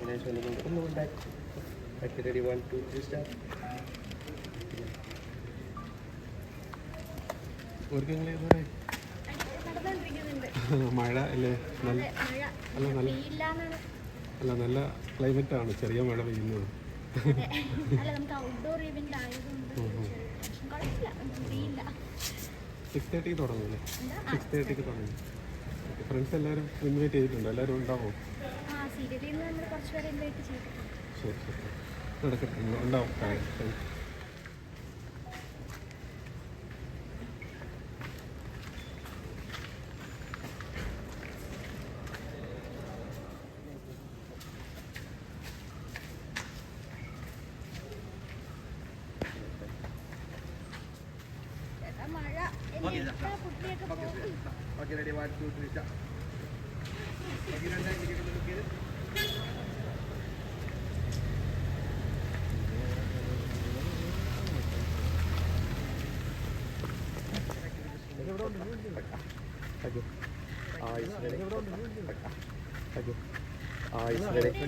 that. Okay, ready, one, two, three, start. ഒരുക്കങ്ങൾ ഇതുവരെ നടന്നുകൊണ്ടിരിക്കുന്നുണ്ട് മഴ അല്ലേ? നല്ല അല്ല നല്ല അല്ല നല്ല ക്ലൈമറ്റ് ആണ്. ചെറിയ മഴ പെയ്യുന്നത് സിക്സ് തേർട്ടിക്ക് തുടങ്ങും അല്ലേ? സിക്സ് തേർട്ടിക്ക് തുടങ്ങും. ഫ്രണ്ട്സ് എല്ലാവരും ഇൻവൈറ്റ് ചെയ്തിട്ടുണ്ട്? എല്ലാവരും ഉണ്ടാവും? സീരിയലിൽ നിന്ന് നമ്മൾ കുറച്ച് പേരെ ഇൻവൈറ്റ് ചെയ്തിട്ടുണ്ട്. ശരി ശരി. നടക്കട്ടെ. ഉണ്ടാവും. Thank you. ചേട്ടാ മഴ. എന്നെ ഇട്ടാ കുട്ടിയൊക്കെ പോകും Okay, ready, Ready. Okay. Eyes ready.